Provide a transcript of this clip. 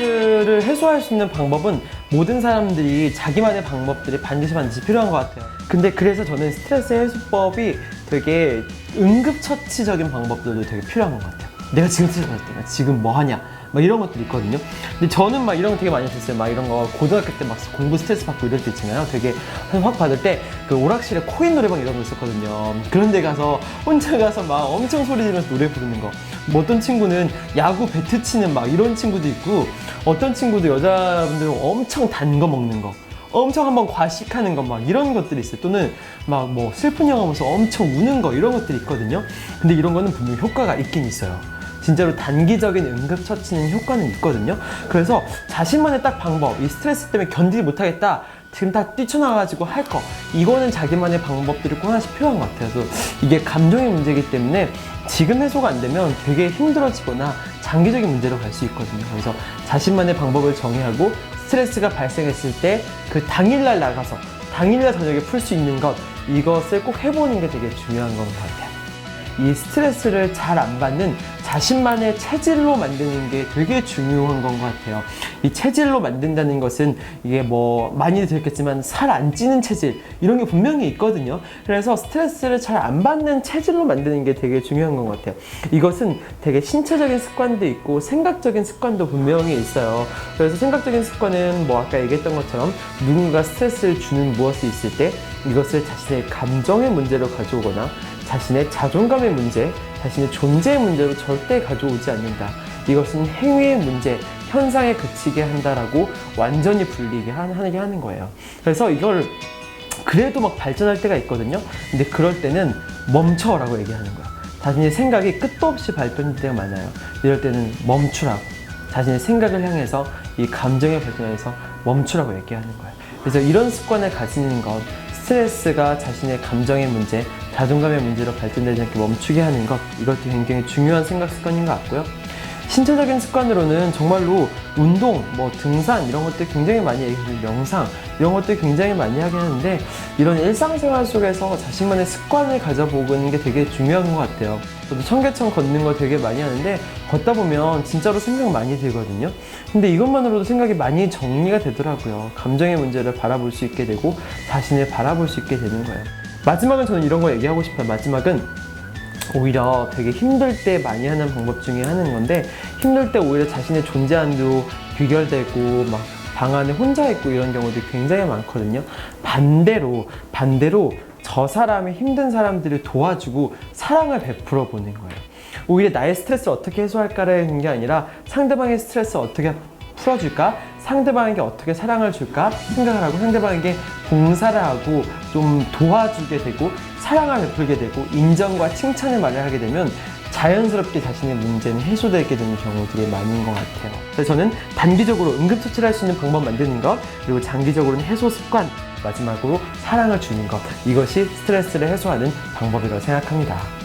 스트레스를 해소할 수 있는 방법은 모든 사람들이 자기만의 방법들이 반드시 반드시 필요한 것 같아요. 근데 그래서 저는 스트레스 해소법이 되게 응급처치적인 방법들도 되게 필요한 것 같아요. 내가 지금 스트레스 받을 때, 나 지금 뭐 하냐, 막 이런 것들이 있거든요. 근데 저는 막 이런 거 되게 많이 했었어요. 막 이런 거 고등학교 때 막 공부 스트레스 받고 이럴 때 있잖아요. 되게 확 받을 때 그 오락실에 코인 노래방 이런 거 있었거든요. 그런 데 가서 혼자 가서 막 엄청 소리 지르면서 노래 부르는 거. 뭐 어떤 친구는 야구 배트 치는 막 이런 친구도 있고 어떤 친구도 여자분들은 엄청 단 거 먹는 거. 엄청 한번 과식하는 거막 이런 것들이 있어요. 또는 막 뭐 슬픈 영화 보면서 엄청 우는 거 이런 것들이 있거든요. 근데 이런 거는 분명히 효과가 있긴 있어요. 진짜로 단기적인 응급처치는 효과는 있거든요. 그래서 자신만의 딱 방법, 이 스트레스 때문에 견디지 못하겠다. 지금 다 뛰쳐나가가지고 할 거. 이거는 자기만의 방법들이 꼭 하나씩 필요한 것 같아요. 그래서 이게 감정의 문제이기 때문에 지금 해소가 안 되면 되게 힘들어지거나 장기적인 문제로 갈 수 있거든요. 그래서 자신만의 방법을 정의하고 스트레스가 발생했을 때 그 당일날 나가서 당일날 저녁에 풀 수 있는 것 이것을 꼭 해보는 게 되게 중요한 것 같아요. 이 스트레스를 잘 안 받는 자신만의 체질로 만드는 게 되게 중요한 건 것 같아요. 이 체질로 만든다는 것은 이게 뭐 많이 들었겠지만 살 안 찌는 체질 이런 게 분명히 있거든요. 그래서 스트레스를 잘 안 받는 체질로 만드는 게 되게 중요한 것 같아요. 이것은 되게 신체적인 습관도 있고 생각적인 습관도 분명히 있어요. 그래서 생각적인 습관은 뭐 아까 얘기했던 것처럼 누군가 스트레스를 주는 무엇이 있을 때 이것을 자신의 감정의 문제로 가져오거나 자신의 자존감의 문제, 자신의 존재의 문제로 절대 가져오지 않는다. 이것은 행위의 문제, 현상에 그치게 한다라고 완전히 분리게 한- 하게 하는 거예요. 그래서 이걸 그래도 막 발전할 때가 있거든요. 근데 그럴 때는 멈춰라고 얘기하는 거야. 자신의 생각이 끝도 없이 발전할 때가 많아요. 이럴 때는 멈추라고. 자신의 생각을 향해서 이 감정에 발전해서 멈추라고 얘기하는 거예요. 그래서 이런 습관을 가지는 것, 스트레스가 자신의 감정의 문제, 자존감의 문제로 발전되지 않게 멈추게 하는 것, 이것도 굉장히 중요한 생각 습관인 것 같고요. 신체적인 습관으로는 정말로 운동, 뭐 등산 이런 것들 굉장히 많이 얘기하고 명상 이런 것들 굉장히 많이 하긴 하는데 이런 일상생활 속에서 자신만의 습관을 가져보는 게 되게 중요한 것 같아요. 저도 청계천 걷는 거 되게 많이 하는데 걷다 보면 진짜로 생각 많이 들거든요. 근데 이것만으로도 생각이 많이 정리가 되더라고요. 감정의 문제를 바라볼 수 있게 되고 자신을 바라볼 수 있게 되는 거예요. 마지막은 저는 이런 거 얘기하고 싶어요. 마지막은 오히려 되게 힘들 때 많이 하는 방법 중에 하는 건데 힘들 때 오히려 자신의 존재함도 귀결되고 막 방 안에 혼자 있고 이런 경우도 굉장히 많거든요. 반대로 반대로 저 사람이 힘든 사람들을 도와주고 사랑을 베풀어 보는 거예요. 오히려 나의 스트레스를 어떻게 해소할까라는 게 아니라 상대방의 스트레스를 어떻게 풀어줄까? 상대방에게 어떻게 사랑을 줄까? 생각을 하고 상대방에게 봉사를 하고 좀 도와주게 되고 사랑을 베풀게 되고 인정과 칭찬의 말을 하게 되면 자연스럽게 자신의 문제는 해소되게 되는 경우들이 많은 것 같아요. 그래서 저는 단기적으로 응급처치를 할 수 있는 방법 만드는 것, 그리고 장기적으로는 해소 습관, 마지막으로 사랑을 주는 것. 이것이 스트레스를 해소하는 방법이라고 생각합니다.